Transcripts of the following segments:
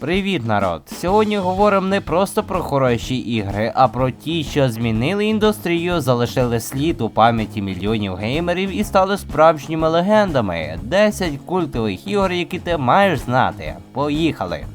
Привіт, народ! Сьогодні говоримо не просто про хороші ігри, а про ті, що змінили індустрію, залишили слід у пам'яті мільйонів геймерів і стали справжніми легендами. 10 культових ігор, які ти маєш знати. Поїхали!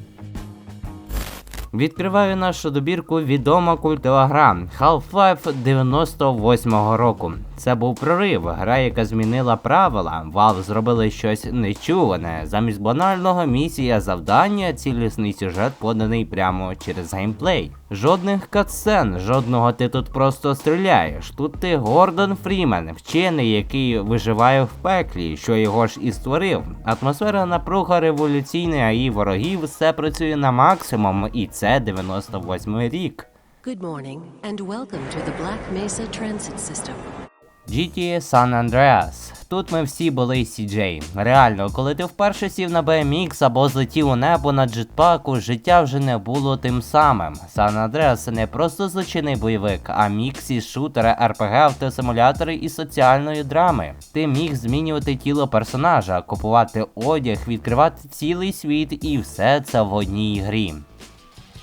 Відкриваю нашу добірку відома культова гра Half-Life 98-го року. Це був прорив, гра, яка змінила правила. Valve зробили щось нечуване. Замість банального місія завдання, цілісний сюжет поданий прямо через геймплей. Жодних катсцен, жодного ти тут просто стріляєш. Тут ти Гордон Фрімен, вчений, який виживає в пеклі, що його ж і створив. Атмосфера напруга революційної АІ ворогів, все працює на максимум, і це 98 рік. Good morning and welcome to the Black Mesa Transit System. GTA San Andreas. Тут ми всі були CJ. Реально, коли ти вперше сів на BMX або злетів у небо на джетпаку, життя вже не було тим самим. San Andreas не просто злочинний бойовик, а мікс із шутера, РПГ, автосимулятори і соціальної драми. Ти міг змінювати тіло персонажа, купувати одяг, відкривати цілий світ і все це в одній грі.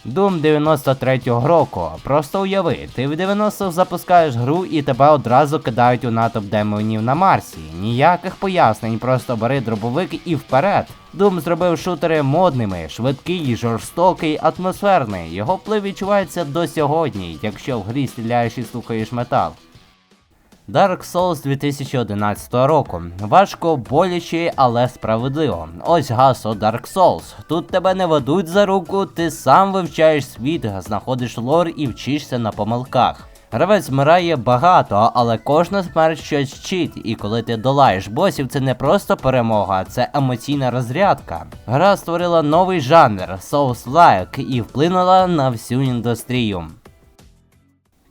Doom 93-го року. Просто уяви, ти в 90-х запускаєш гру і тебе одразу кидають у натовп демонів на Марсі. Ніяких пояснень, просто бери дробовик і вперед. Doom зробив шутери модними, швидкий, жорстокий, атмосферний. Його вплив відчувається до сьогодні, якщо в грі стріляєш і слухаєш метал. Dark Souls 2011 року. Важко, боляче, але справедливо. Ось гасло Dark Souls. Тут тебе не ведуть за руку, ти сам вивчаєш світ, знаходиш лор і вчишся на помилках. Гравець вмирає багато, але кожна смерть щось вчить, і коли ти долаєш босів, це не просто перемога, це емоційна розрядка. Гра створила новий жанр Souls-like і вплинула на всю індустрію.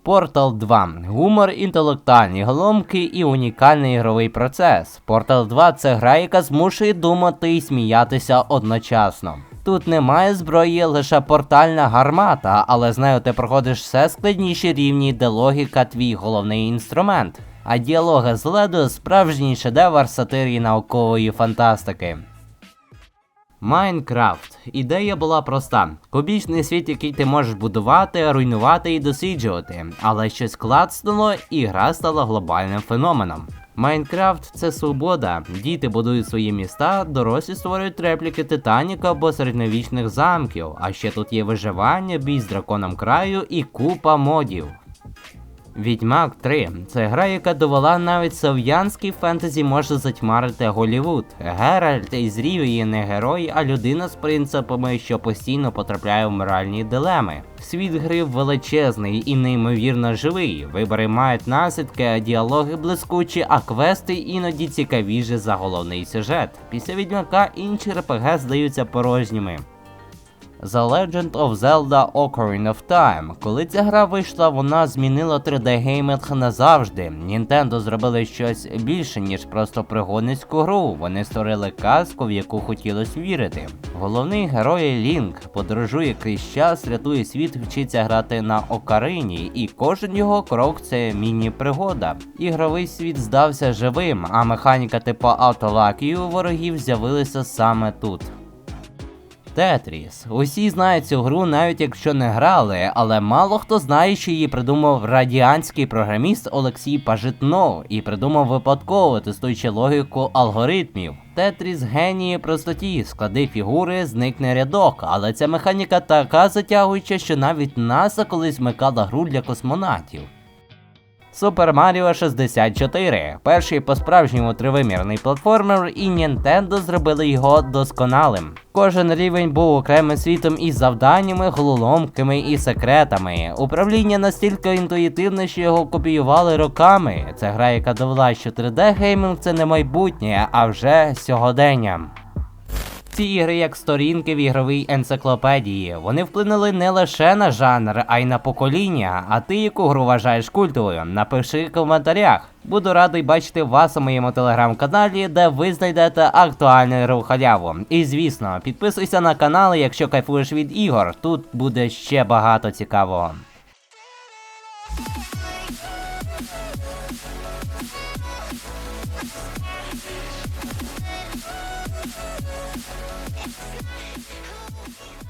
Portal 2. Гумор, інтелектуальні головки і унікальний ігровий процес. Portal 2 це гра, яка змушує думати і сміятися одночасно. Тут немає зброї, лише портальна гармата, але з нею ти проходиш все складніші рівні, де логіка твій головний інструмент. А діалоги з леду справжній шедевр сатирії наукової фантастики. Майнкрафт. Ідея була проста: кубічний світ, який ти можеш будувати, руйнувати і досліджувати. Але щось клацнуло, і гра стала глобальним феноменом. Майнкрафт це свобода. Діти будують свої міста, дорослі створюють репліки Титаніка або середньовічних замків. А ще тут є виживання, бій з драконом краю і купа модів. Відьмак 3 це гра, яка довела навіть слов'янський фентезі може затьмарити Голівуд. Геральт із Рівії не герой, а людина з принципами, що постійно потрапляє в моральні дилеми. Світ гри величезний і неймовірно живий. Вибори мають наслідки, а діалоги блискучі, а квести іноді цікавіші за головний сюжет. Після відьмака інші РПГ здаються порожніми. The Legend of Zelda Ocarina of Time. Коли ця гра вийшла, вона змінила 3D геймінг назавжди. Nintendo зробили щось більше, ніж просто пригодницьку гру. Вони створили казку, в яку хотілося вірити. Головний герой Лінк подорожує крізь час, рятує світ, вчиться грати на Окарині, і кожен його крок це міні-пригода. Ігровий світ здався живим, а механіка типу автолакії у ворогів з'явилися саме тут. Тетріс. Усі знають цю гру, навіть якщо не грали, але мало хто знає, що її придумав радіанський програміст Олексій Пажитно і придумав випадково, тестуючи логіку алгоритмів. Тетріс генії простоті, склади фігури, зникне рядок, але ця механіка така затягуюча, що навіть НАСА колись вмикала гру для космонавтів. Super Mario 64 перший по-справжньому тривимірний платформер, і Nintendo зробили його досконалим. Кожен рівень був окремим світом із завданнями, головоломками і секретами. Управління настільки інтуїтивне, що його копіювали роками. Це гра, яка довела, що 3D геймінг це не майбутнє, а вже сьогодення. Ці ігри як сторінки в ігровій енциклопедії. Вони вплинули не лише на жанр, а й на покоління. А ти яку гру вважаєш культовою? Напиши в коментарях. Буду радий бачити вас у моєму телеграм-каналі, де ви знайдете актуальну гру халяву. І звісно, підписуйся на канал, якщо кайфуєш від ігор. Тут буде ще багато цікавого. It's my home.